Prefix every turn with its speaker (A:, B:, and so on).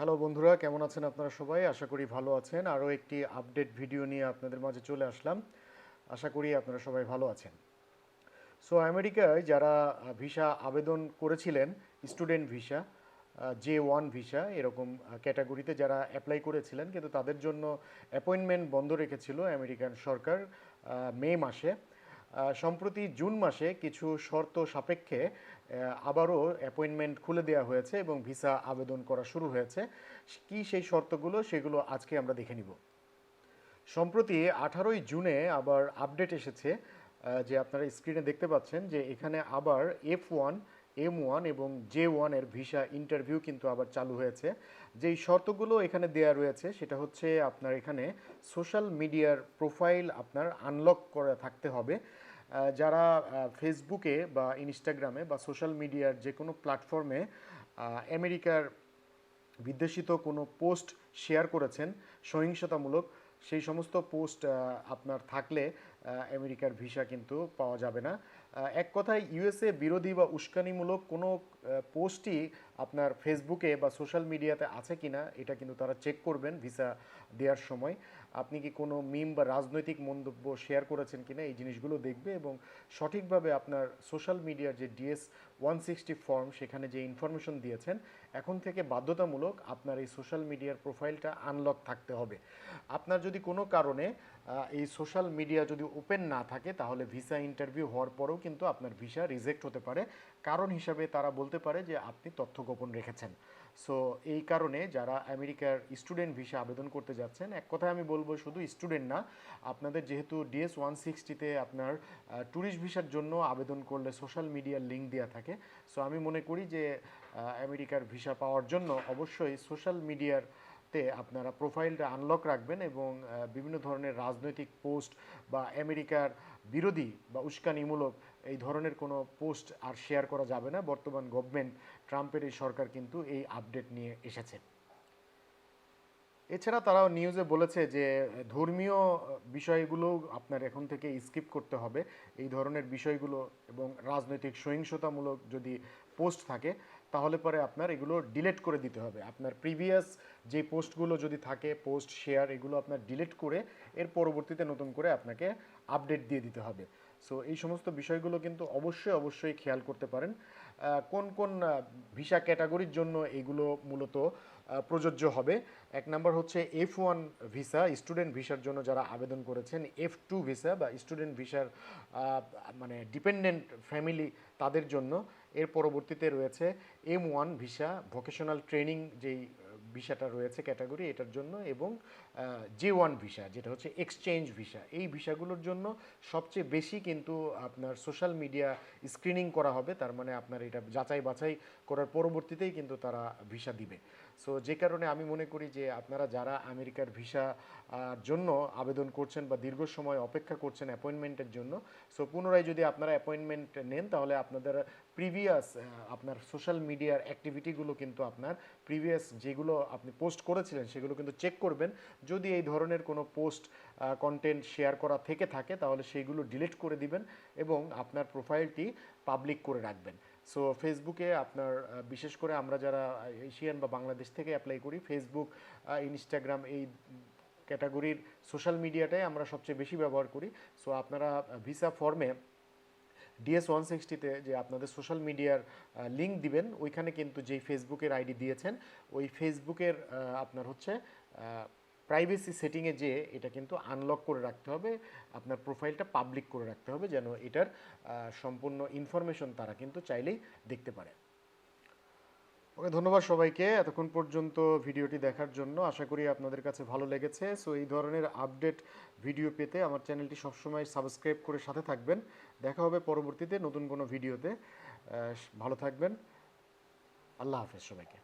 A: Hello বন্ধুরা, কেমন আছেন আপনারা সবাই? আশা করি ভালো আছেন। আরও একটি আপডেট ভিডিও নিয়ে আপনাদের মাঝে চলে আসলাম। আশা করি আপনারা সবাই ভালো আছেন। সো, আমেরিকায় যারা ভিসা আবেদন করেছিলেন, student visa J one visa, এরকম ক্যাটাগরিতে যারা অ্যাপ্লাই করেছিলেন, কিন্তু তাদের জন্য অ্যাপয়েন্টমেন্ট বন্ধ রেখেছিল আমেরিকান সরকার মে মাসে। সম্প্রতি জুন মাসে কিছু শর্ত সাপেক্ষে আবারও অ্যাপয়েন্টমেন্ট খুলে দেওয়া হয়েছে এবং ভিসা আবেদন করা শুরু হয়েছে। কি সেই শর্তগুলো, সেগুলো আজকে আমরা দেখে নিব। সম্প্রতি আঠারোই জুনে আবার আপডেট এসেছে যে আপনারা স্ক্রিনে দেখতে পাচ্ছেন যে এখানে আবার এফ ওয়ান, এম ওয়ান এবং জে ওয়ানের ভিসা ইন্টারভিউ কিন্তু আবার চালু হয়েছে। যেই শর্তগুলো এখানে দেয়া রয়েছে, সেটা হচ্ছে আপনার এখানে সোশ্যাল মিডিয়ার প্রোফাইল আপনার আনলক করা থাকতে হবে। যারা ফেসবুকে বা ইনস্টাগ্রামে বা সোশ্যাল মিডিয়ার যে কোনো প্ল্যাটফর্মে আমেরিকার বিদ্বেষিত কোনো পোস্ট শেয়ার করেছেন, সহিংসতামূলক, সেই সমস্ত পোস্ট আপনার থাকলে আমেরিকার ভিসা কিন্তু পাওয়া যাবে না। এক কথায় ইউএসএ বিরোধী বা উস্কানিমূলক কোনো পোস্টই আপনার ফেসবুকে বা সোশ্যাল মিডিয়াতে আছে কি না এটা কিন্তু তারা চেক করবেন, ভিসা দেওয়ার সময়। আপনি কি কোনো মিম বা রাজনৈতিক মন্তব্য শেয়ার করেছেন কিনা, এই জিনিসগুলো দেখবে এবং সঠিকভাবে আপনার সোশ্যাল মিডিয়ার যে ডিএস ওয়ান সিক্সটি ফর্ম, সেখানে যে ইনফরমেশন দিয়েছেন, এখন থেকে বাধ্যতামূলক আপনার এই সোশ্যাল মিডিয়ার প্রোফাইলটা আনলক থাকতে হবে। আপনার যদি কোনো কারণে এই সোশ্যাল মিডিয়া যদি ওপেন না থাকে, তাহলে ভিসা ইন্টারভিউ হওয়ার পরেও কিন্তু আপনার ভিসা রিজেক্ট হতে পারে। কারণ হিসাবে তারা বলতে পারে যে, আপনি তথ্য গোপন রেখেছেন। সো এই কারণে যারা আমেরিকার স্টুডেন্ট ভিসা আবেদন করতে যাচ্ছেন, এক কথায় আমি বলব শুধু স্টুডেন্ট না, আপনাদের যেহেতু ডিএস ওয়ান সিক্সটিতে আপনার ট্যুরিস্ট ভিসার জন্য আবেদন করলে সোশ্যাল মিডিয়ার লিঙ্ক দেওয়া থাকে। সো আমি মনে করি যে আমেরিকার ভিসা পাওয়ার জন্য অবশ্যই সোশ্যাল মিডিয়ার তে আপনারা প্রোফাইলটা আনলক রাখবেন এবং বিভিন্ন ধরনের রাজনৈতিক পোস্ট বা আমেরিকার বিরোধী বা উস্কানিমূলক এই ধরনের কোনো পোস্ট আর শেয়ার করা যাবে না। বর্তমান গভর্নমেন্ট ট্রাম্পের এই সরকার কিন্তু এই আপডেট নিয়ে এসেছে। এছাড়া তারাও নিউজে বলেছে যে, ধর্মীয় বিষয়গুলো আপনার এখন থেকে স্কিপ করতে হবে। এই ধরনের বিষয়গুলো এবং রাজনৈতিক সহিংসতামূলক যদি পোস্ট থাকে তাহলে পরে আপনার এগুলো ডিলিট করে দিতে হবে। আপনার প্রিভিয়াস যে পোস্টগুলো যদি থাকে পোস্ট শেয়ার এগুলো আপনার ডিলিট করে এর পরবর্তীতে নতুন করে আপনাকে আপডেট দিয়ে দিতে হবে। সো এই সমস্ত বিষয়গুলো কিন্তু অবশ্যই অবশ্যই খেয়াল করতে পারেন। কোন কোন ভিসা ক্যাটাগরির জন্য এগুলো মূলত প্রযোজ্য হবে? এক নাম্বার হচ্ছে এফ ওয়ান ভিসা স্টুডেন্ট ভিসার জন্য যারা আবেদন করেছেন এফ টু ভিসা বা স্টুডেন্ট ভিসার মানে ডিপেন্ডেন্ট ফ্যামিলি তাদের জন্য এর পরবর্তীতে রয়েছে M one visa, vocational training যেই ভিসাটা রয়েছে ক্যাটাগরি এটার জন্য এবং জে ওয়ান ভিসা, যেটা হচ্ছে এক্সচেঞ্জ ভিসা। এই ভিসাগুলোর জন্য সবচেয়ে বেশি কিন্তু আপনার সোশ্যাল মিডিয়া স্ক্রিনিং করা হবে, তার মানে আপনার এটা যাচাই বাছাই করার পরবর্তীতেই কিন্তু তারা ভিসা দিবে। সো যে কারণে আমি মনে করি যে আপনারা যারা আমেরিকার ভিসা জন্য আবেদন করছেন বা দীর্ঘ সময় অপেক্ষা করছেন অ্যাপয়েন্টমেন্টের জন্য সো পুনরায় যদি আপনারা অ্যাপয়েন্টমেন্ট নেন, তাহলে আপনাদের প্রিভিয়াস আপনার সোশ্যাল মিডিয়ার অ্যাক্টিভিটিগুলো কিন্তু আপনার প্রিভিয়াস যেগুলো আপনি পোস্ট করেছিলেন, সেগুলো কিন্তু চেক করবেন। যদি এই ধরনের কোনো পোস্ট কন্টেন্ট শেয়ার করা থেকে থাকে, তাহলে সেইগুলো ডিলিট করে দিবেন এবং আপনার প্রোফাইলটি পাবলিক করে রাখবেন। সো ফেসবুকে আপনার বিশেষ করে আমরা যারা এশিয়ান বা বাংলাদেশ থেকে অ্যাপ্লাই করি ফেসবুক ইনস্টাগ্রাম এই ক্যাটাগরির সোশ্যাল মিডিয়াটাই আমরা সবচেয়ে বেশি ব্যবহার করি। সো আপনারা ভিসা ফর্মে ডিএস ওয়ান সিক্সটিতে যে আপনাদের সোশ্যাল মিডিয়ার লিঙ্ক দিবেন, ওইখানে কিন্তু যেই ফেসবুকের আইডি দিয়েছেন, ওই ফেসবুকের আপনার হচ্ছে প্রাইভেসি সেটিংয়ে যে এটা কিন্তু আনলক করে রাখতে হবে, আপনার প্রোফাইলটা পাবলিক করে রাখতে হবে যেন এটার সম্পূর্ণ ইনফরমেশন তারা কিন্তু চাইলেই দেখতে পারে। ওকে, ধন্যবাদ সবাইকে এতক্ষণ পর্যন্ত ভিডিওটি দেখার জন্য। আশা করি আপনাদের কাছে ভালো লেগেছে। সো এই ধরনের আপডেট ভিডিও পেতে আমার চ্যানেলটি সবসময় সাবস্ক্রাইব করে সাথে থাকবেন। দেখা হবে পরবর্তীতে নতুন কোনো ভিডিওতে ভালো থাকবেন। আল্লাহ হাফেজ সবাইকে।